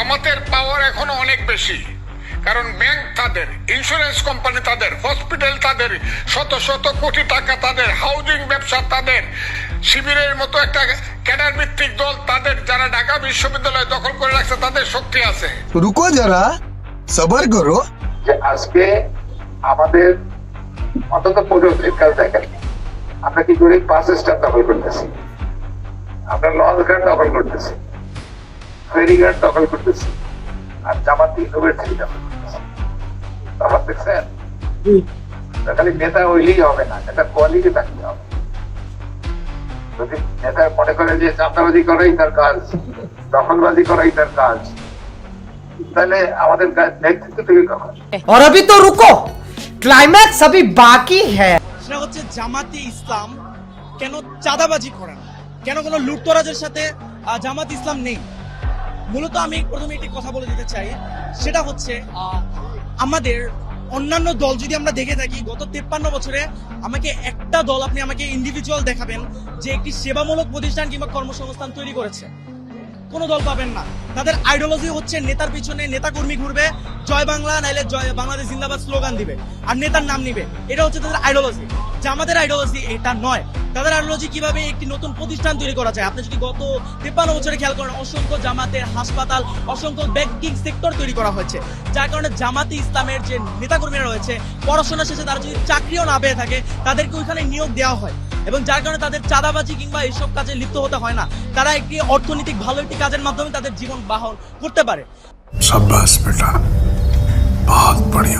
জামাতের পাওয়ার এখনও অনেক বেশি। কারণ ব্যাংক তাদের ইন্স্যুরেন্স কোম্পানি তাদের হসপিটাল তাদের শত শত কোটি টাকা তাদের হাউজিং ব্যবসা তাদের শিবিরের মতো একটা ক্যাডার ভিত্তিক দল তাদের যারা ঢাকা বিশ্ববিদ্যালয় দখল করে রাখছে তাদের শক্তি আছে। রুকো যারা সবার করো। যে আজকে আমাদের অন্তত প্রযুক্তির কাজ দেখেন। আমরা কি করে বাস স্ট্যান্ড দখল করতেছি? আমরা লঞ্চ গার্ড দখল করতেছি। ফেরি ঘাট দখল করতেছি আর জামাতি ইউনিভার্সিটি দখল করতেছি তফাৎ দেখছেন তা খালি নেতা হইলেই হবে না নেতার কোয়ালিটি থাকতে হবে যদি নেতা মনে করে যে চাঁদাবাজি করাই তার কাজ দখলবাজি করাই তার কাজ তাহলে আমাদের কাজ নেতৃত্ব থেকে কখন और अभी तो रुको क्लाइमैक्स अभी बाकी है সেটা হচ্ছে জামাতে ইসলাম কেন চাঁদাবাজি করে না কেন কোনো লুটতরাজের সাথে আহ, জামাত ইসলাম নেই মূলত আমি প্রথমে একটি কথা বলে দিতে চাই। সেটা হচ্ছে, আমাদের অন্যান্য দল যদি আমরা দেখে থাকি, গত তেপ্পান্ন বছরে আমাকে একটা দল আপনি আমাকে ইন্ডিভিজুয়াল দেখাবেন যে একটি সেবামূলক প্রতিষ্ঠান কিংবা কর্মসংস্থান তৈরি করেছে। কোনো দল পাবেন না। তাদের আইডিওলজি হচ্ছে নেতার পিছনে নেতা কর্মী ঘুরবে, জয় বাংলা নাইলে জয় বাংলাদেশ জিন্দাবাদ স্লোগান দিবে, আর নেতার নাম নিবে। এটা হচ্ছে তাদের আইডিওলজি জামাতের আইডিওলজি এটা নয়। তাদের আইডিওলজি কীভাবে একটি নতুন প্রতিষ্ঠান তৈরি করা যায়? আপনি যদি গত তেপ্পান্ন বছরে খেয়াল করেন, অসংখ্য জামাতের হাসপাতাল, অসংখ্য ব্যাংকিং সেক্টর তৈরি করা হয়েছে। যার কারণে জামাতে ইসলামের যে নেতাকর্মীরা রয়েছে, পড়াশোনা শেষে তারা যদি চাকরিও না পেয়ে থাকে, তাদেরকে ওইখানে নিয়োগ দেওয়া হয়। এবং যার কারণে তাদের চাঁদাবাজি কিংবা এইসব কাজে লিপ্ত হতে হয় না। তারা একটি অর্থনৈতিক ভালো একটি কাজের মাধ্যমে তাদের জীবন বাহন করতে পারে। সাব্বাস, বেটা। বহুত বড়িয়া।